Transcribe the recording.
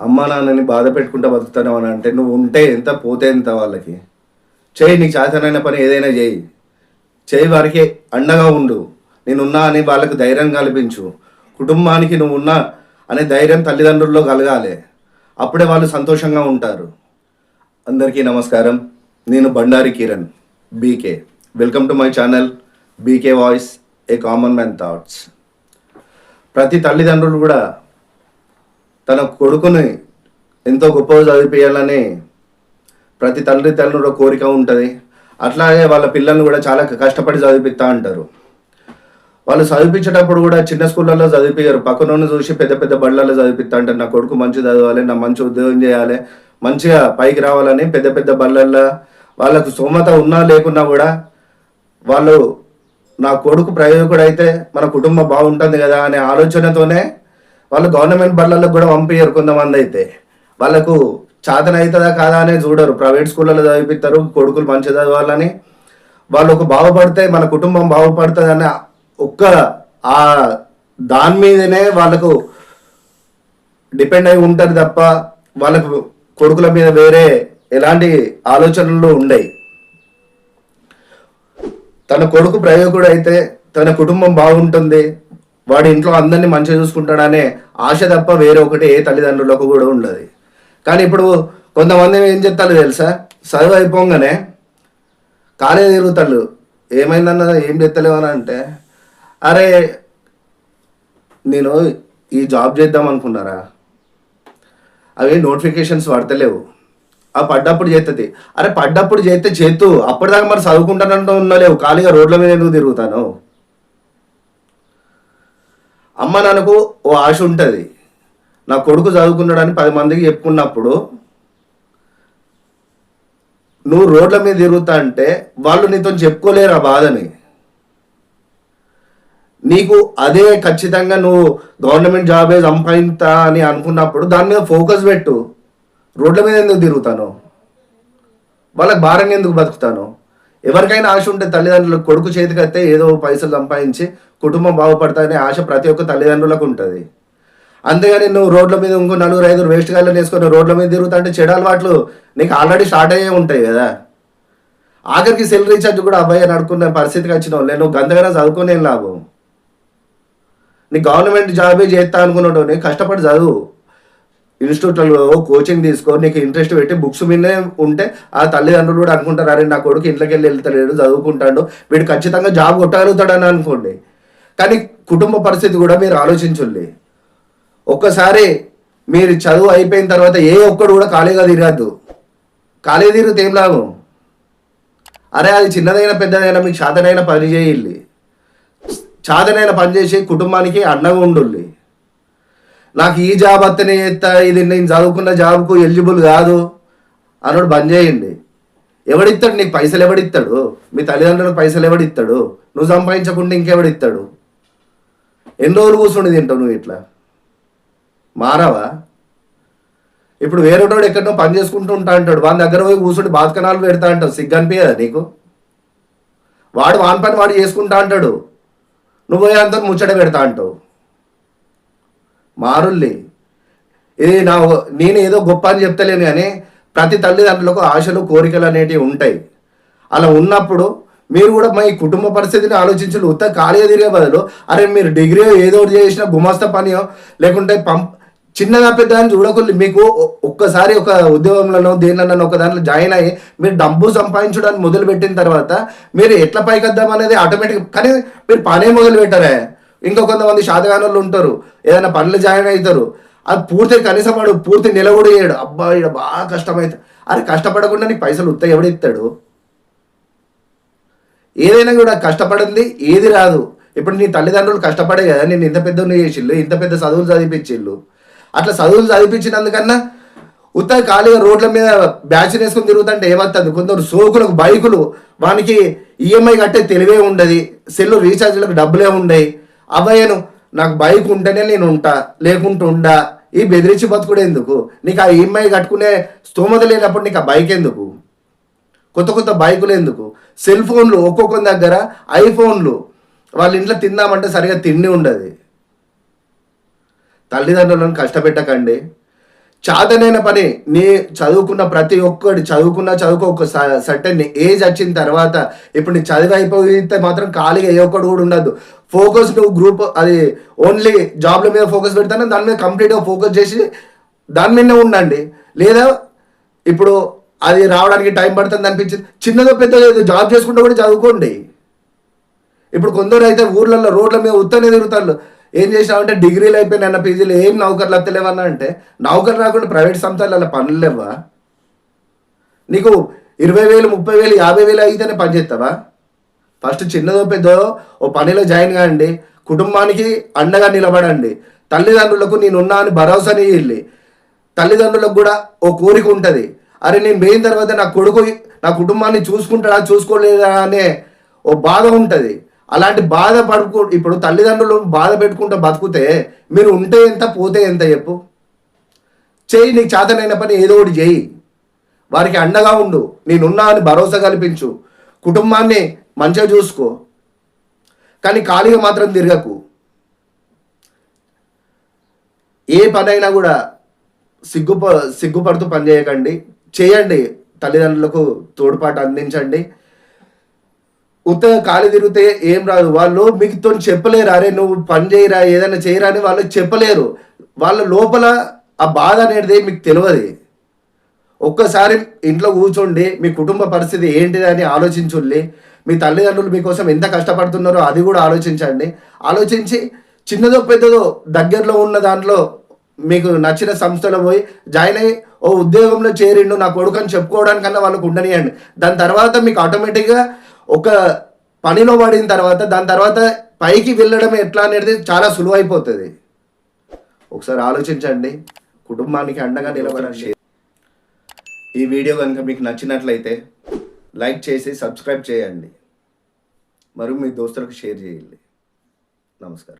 అమ్మా నాన్నని బాధ పెట్టుకుంటా బతుకుతాను అని అంటే నువ్వు ఉంటే ఎంత పోతే ఎంత వాళ్ళకి? చేయి నీకు చేతనైన పని ఏదైనా చేయి. చేయి వారికి అండగా ఉండు. నేనున్నా అని వాళ్ళకు ధైర్యం కల్పించు. కుటుంబానికి నువ్వు ఉన్నా అనే ధైర్యం తల్లిదండ్రుల్లో కలగాలి. అప్పుడే వాళ్ళు సంతోషంగా ఉంటారు. అందరికీ నమస్కారం. నేను Bandari Kiran BK. Welcome to my channel BK voice a common man thoughts ప్రతి తల్లిదండ్రులు కూడా తన కొడుకుని ఎంతో గొప్పగా చదివించాలని ప్రతి తల్లి ఒక కోరిక ఉంటుంది. అట్లాగే వాళ్ళ పిల్లల్ని కూడా చాలా కష్టపడి చదివిపిస్తా అంటారు. వాళ్ళు చదివించేటప్పుడు కూడా చిన్న స్కూళ్ళల్లో చదివిపోయారు పక్కన చూసి పెద్ద పెద్ద బళ్ళల్లో చదివిస్తా అంటారు. నా కొడుకు మంచి చదవాలి నా మంచి ఉద్యోగం చేయాలి మంచిగా పైకి రావాలని పెద్ద పెద్ద బళ్ళల్లో వాళ్ళకు స్తోమత ఉన్నా లేకున్నా కూడా వాళ్ళు నా కొడుకు ప్రయోజకుడు అయితే మన కుటుంబం బాగుంటుంది కదా అనే ఆలోచనతోనే వాళ్ళు గవర్నమెంట్ బళ్ళల్లో కూడా పంపించారు కొంతమంది అయితే. వాళ్ళకు చాతన అవుతుందా కాదా అనేది చూడరు. ప్రైవేట్ స్కూళ్ళలో చదివిస్తారు కొడుకులు మంచి చదవాలని. వాళ్ళు ఒక బాగుపడితే మన కుటుంబం బాగుపడుతుంది అనే ఒక్క ఆ దాని మీదనే వాళ్ళకు డిపెండ్ అయి ఉంటారు తప్ప వాళ్ళకు కొడుకుల మీద వేరే ఎలాంటి ఆలోచనలు ఉండయి. తన కొడుకు ప్రయోగుడు అయితే తన కుటుంబం బాగుంటుంది. వాడి ఇంట్లో అందరినీ మంచిగా చూసుకుంటాడనే ఆశ తప్ప వేరే ఒకటి ఏ తల్లిదండ్రులకు కూడా ఉండదు. కానీ ఇప్పుడు కొంతమంది ఏం చెప్తారు తెలుసా? చదువు అయిపోగానే కాలేజ్ తిరుగుతారు ఏమైందన్న ఏం చెప్తలేవు అని అంటే అరే నేను ఈ జాబ్ చేద్దాం అనుకున్నారా? అవి నోటిఫికేషన్స్ పడతలేవు. ఆ పడ్డప్పుడు చేస్తుంది అరే పడ్డప్పుడు చేస్తే చేతు అప్పటిదాకా మరి చదువుకుంటానంటూ ఉన్నలేవు ఖాళీగా రోడ్ల మీద ఎందుకు తిరుగుతాను? అమ్మ నాన్నకు ఓ ఆశ ఉంటుంది. నా కొడుకు చదువుకున్నాడని పది మందికి చెప్పుకున్నప్పుడు నువ్వు రోడ్ల మీద తిరుగుతా అంటే వాళ్ళు నీతో చెప్పుకోలేరు ఆ బాధని. నీకు అదే ఖచ్చితంగా నువ్వు గవర్నమెంట్ జాబే సంపాదింతా అని అనుకున్నప్పుడు దాని మీద ఫోకస్ పెట్టు. రోడ్ల మీద ఎందుకు తిరుగుతాను? వాళ్ళకి భారంగా ఎందుకు బతుకుతాను? ఎవరికైనా ఆశ ఉంటే తల్లిదండ్రులకు కొడుకు చేతికి వస్తే ఏదో పైసలు సంపాదించి కుటుంబం బాగుపడతాయనే ఆశ ప్రతి ఒక్క తల్లిదండ్రులకు ఉంటుంది. అందుకని నువ్వు రోడ్ల మీద ఇంకో నలుగురు ఐదుగురు వేస్ట్ గాల్లో వేసుకొని రోడ్ల మీద తిరుగుతా అంటే చెడు అలవాట్లు నీకు ఆల్రెడీ స్టార్ట్ అయ్యే ఉంటాయి కదా. ఆఖరికి సెల్ రీఛార్జ్ కూడా అబ్బాయి నడుకునే పరిస్థితికి వచ్చిన వాళ్ళు నువ్వు గంతగానే చదువుకునే లాభం? నీ గవర్నమెంట్ జాబే చేస్తా అనుకున్నాడు కష్టపడి చదువు. ఇన్స్టిట్యూట్లలో కోచింగ్ తీసుకో నీకు ఇంట్రెస్ట్ పెట్టి బుక్స్ మీదనే ఉంటే ఆ తల్లిదండ్రులు కూడా అనుకుంటారు అరే నా కొడుకు ఇంట్లోకి వెళ్ళి వెళ్తలేడు చదువుకుంటాడు. వీడు ఖచ్చితంగా జాబ్ కొట్టగలుగుతాడని అనుకోండి. కానీ కుటుంబ పరిస్థితి కూడా మీరు ఆలోచించుండి ఒక్కసారి మీరు చదువు అయిపోయిన తర్వాత ఏ ఒక్కడు కూడా ఖాళీగా తిరగద్దు. ఖాళీ తిరిగితే ఏం లాభం? అరే అది చిన్నదైనా పెద్దదైనా మీకు చాతనైన పని చేయాలి చాతనైన పని చేసి కుటుంబానికి అండగా ఉండుల్లి. నాకు ఈ జాబ్ అత్తనే చేస్తా ఇది నేను చదువుకున్న జాబ్కు ఎలిజిబుల్ కాదు. అన్నాడు బంద్ చేయండి. ఎవడిస్తాడు నీకు? పైసలు ఎవడిస్తాడు మీ తల్లిదండ్రులకు పైసలు ఎవడిస్తాడు నువ్వు సంపాదించకుండా ఇంకెవడిస్తాడు ఎన్ని రోజులు కూర్చుండి తింటావు నువ్వు ఇట్లా? మారావా? ఇప్పుడు వేరేటోడు ఎక్కడో పని చేసుకుంటూ ఉంటా అంటాడు. వాని దగ్గర పోయి కూర్చుండి బాధకనాలు పెడతా అంటావు. సిగ్గు అనిపించదా నీకు? వాడు వాని పని వాడు చేసుకుంటా అంటాడు. నువ్వు పోయి అంతా ముచ్చట పెడతా అంటావు. మారుల్లి. ఇది నా నేను ఏదో గొప్ప అని చెప్తలేను కానీ ప్రతి తల్లిదండ్రులకు ఆశలు కోరికలు అనేటివి ఉంటాయి. అలా ఉన్నప్పుడు మీరు కూడా మా ఈ కుటుంబ పరిస్థితిని ఆలోచించు ఉత్త ఖాళీగా తిరిగే బదులు అరే మీరు డిగ్రీ ఏదో ఒకటి చేసిన గుమాస్తా పనియో లేకుంటే పంప్ చిన్నగా పెద్ద అని చూడకుండా మీకు ఒక్కసారి ఒక ఉద్యోగంలోనో దేనిలోనో ఒక దాంట్లో జాయిన్ అయ్యి మీరు డబ్బు సంపాదించడానికి మొదలు పెట్టిన తర్వాత మీరు ఎట్లా పైకి వద్దాం అనేది ఆటోమేటిక్ కానీ మీరు పనే మొదలు పెట్టారే. ఇంకా కొంతమంది షాదగానులు ఉంటారు ఏదైనా పనులు జాయిన్ అవుతారు అది పూర్తి కనీసం వాడు పూర్తి నిలబడి కూడా చేయడు బాగా కష్టమైతే అరే కష్టపడకుండా నీకు పైసలు ఉత్త ఎవడిస్తాడు ఏదైనా కూడా కష్టపడింది ఏది రాదు. ఇప్పుడు నీ తల్లిదండ్రులు కష్టపడే కదా నేను ఇంత పెద్ద చేసిళ్ళు ఇంత పెద్ద చదువులు చదివించిళ్ళు. అట్లా చదువులు చదివించినందుకన్నా ఉత్తర ఖాళీగా రోడ్ల మీద బ్యాచ్ వేసుకుని తిరుగుతుంటే ఏమవుతుంది? కొందరు సోకులకు బైకులు వానికి ఈఎంఐ కట్టే తెలివే ఉండదు. సెల్లు రీఛార్జ్లకు డబ్బులే ఉండయి. అబ్బాయిను నాకు బైక్ ఉంటేనే నేను ఉంటా లేకుంటూ ఉండా. ఈ బెదిరించి బతుకుడు ఎందుకు? నీకు ఆ ఈఎంఐ కట్టుకునే స్తోమత లేనప్పుడు నీకు ఆ బైక్ ఎందుకు? కొత్త కొత్త బైకులు ఎందుకు? సెల్ ఫోన్లు ఒక్కొక్క దగ్గర ఐఫోన్లు. వాళ్ళ ఇంట్లో తిందామంటే సరిగా తిండి ఉండదు. తల్లిదండ్రులను కష్టపెట్టకండి. చాతనైన పని నీ చదువుకున్న ప్రతి ఒక్కటి చదువుకున్న చదువుకో ఒక సర్టెన్ ఏజ్ వచ్చిన తర్వాత ఇప్పుడు నీ చదివి అయిపోతే మాత్రం ఖాళీగా ఏ ఒక్కడు కూడా ఉండదు. ఫోకస్ నువ్వు గ్రూప్ అది ఓన్లీ జాబ్ల మీద ఫోకస్ పెడతాను? దాని మీద కంప్లీట్గా ఫోకస్ చేసి దాని మీదనే ఉండండి. లేదా ఇప్పుడు అది రావడానికి టైం పడుతుంది అనిపించింది. చిన్నదో పెద్దదో ఏదో జాబ్ చేసుకుంటూ కూడా చదువుకోండి. ఇప్పుడు కొందరు అయితే ఊర్లలో రోడ్ల మీద ఉత్తనే తిరుగుతారు. ఏం చేసినావంటే డిగ్రీలు అయిపోయినాయి అన్న పీజీలు ఏం నౌకర్లు అత్తలేవన్నా అంటే నౌకర్లు రాకుండా ప్రైవేట్ సంస్థలలో పనులు లేవా నీకు ఇరవై వేలు ముప్పై వేలు యాభై వేలు అయితేనే పని చేస్తావా? ఫస్ట్ చిన్నదో పెద్దదో ఓ పనిలో జాయిన్ కాండి. కుటుంబానికి అండగా నిలబడండి. తల్లిదండ్రులకు నేనున్నా అని భరోసాని వెళ్ళి తల్లిదండ్రులకు కూడా ఓ కోరిక ఉంటుంది. అరే నేను పోయిన తర్వాత నా కొడుకు నా కుటుంబాన్ని చూసుకుంటాడా చూసుకోలేదా అనే ఓ బాధ ఉంటుంది. అలాంటి బాధ పడుకు ఇప్పుడు తల్లిదండ్రులు బాధ పెట్టుకుంటూ బతుకుతే మీరు ఉంటే ఎంత పోతే ఎంత చెప్పు. చేయి నీకు చేతనైన పని ఏదో ఒకటి చేయి. వారికి అండగా ఉండు. నేనున్నా అని భరోసా కల్పించు. కుటుంబాన్ని మంచిగా చూసుకో. కానీ ఖాళీగా మాత్రం తిరగకు. ఏ పనైనా కూడా సిగ్గుప సిగ్గుపడుతూ పని చేయకండి. చేయండి. తల్లిదండ్రులకు తోడ్పాటు అందించండి. ఉత్తగా ఖాళీ తిరిగితే ఏం రాదు. వాళ్ళు మీతో చెప్పలేరు అరే నువ్వు పని చేయరా ఏదైనా చేయరా అని వాళ్ళు చెప్పలేరు. వాళ్ళ లోపల ఆ బాధ అనేది మీకు తెలియదు. ఒక్కసారి ఇంట్లో కూర్చోండి. మీ కుటుంబ పరిస్థితి ఏంటిది అని ఆలోచించుండి మీ తల్లిదండ్రులు మీకోసం ఎంత కష్టపడుతున్నారో అది కూడా ఆలోచించండి. ఆలోచించి చిన్నదో పెద్దదో దగ్గరలో ఉన్న దాంట్లో మీకు నచ్చిన సంస్థలో పోయి జాయిన్ అయ్యి ఓ ఉద్యోగంలో చేరిండు నా కొడుకు అని చెప్పుకోవడానికన్నా వాళ్ళకు ఉండనియండి దాని తర్వాత మీకు ఆటోమేటిక్గా ఒక పనిలో పడిన తర్వాత దాని తర్వాత పైకి వెళ్ళడం ఎట్లా అనేది చాలా సులువైపోతుంది. ఒకసారి ఆలోచించండి. కుటుంబానికి అండగా నిలబడండి. ఈ వీడియో కనుక మీకు నచ్చినట్లయితే లైక్ చేసి సబ్స్క్రైబ్ చేయండి. మరియు మీ దోస్తులకు షేర్ చేయండి. నమస్కారం.